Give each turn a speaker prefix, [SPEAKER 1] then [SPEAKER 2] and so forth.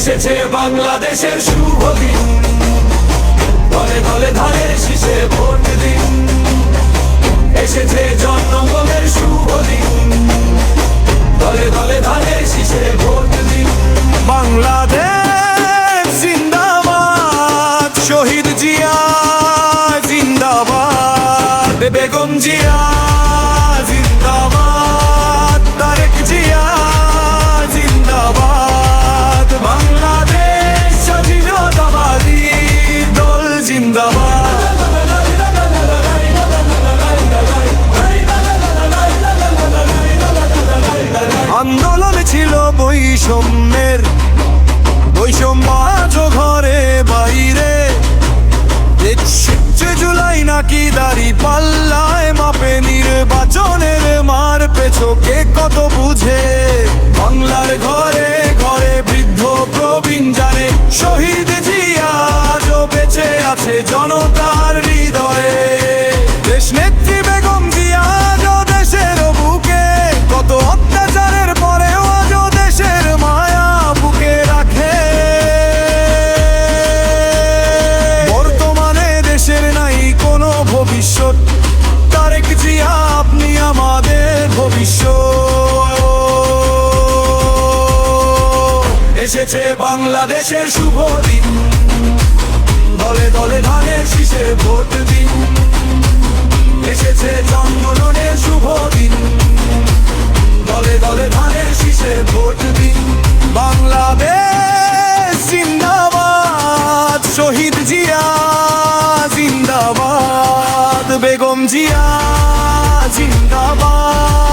[SPEAKER 1] এসেছে বাংলাদেশের শুভ দিন। দলে দলে ধানের শীষে ভোট দিন। এসেছে জনগণের শুভ দিন। দলে দলে ধানের শীষে ভোট দিন। বাংলাদেশ জিন্দাবাদ, শহীদ জিয়া জিন্দাবাদ, বেগম জিয়া। আন্দোলন ছিল বৈষম্যের। বৈষম্য আজও ঘরে বাইরে। জুলাই নাকি দাড়ি পাল্লায় মাপে নির্বাচনের মার পেছকে কত বুঝে? বাংলার ঘরে ঘরে বৃদ্ধ প্রবীণ জানে, শহীদ জিয়া আজও বেঁচে আছে জনতার কোনো ভবিষ্যৎ। তারেক জিয়া, আপনি আমাদের ভবিষ্যৎ। এসেছে বাংলাদেশের শুভ দিন। দলে দলে ধানের শীষে ভোট দিন। এসেছে জন্মনের শুভ দিন। দলে দলে ধানের শীষে ভোট দিন। বাংলাদেশ জিন্দাবাদ, শহীদ জিয়া। জিয়া জিন্দাবাদ।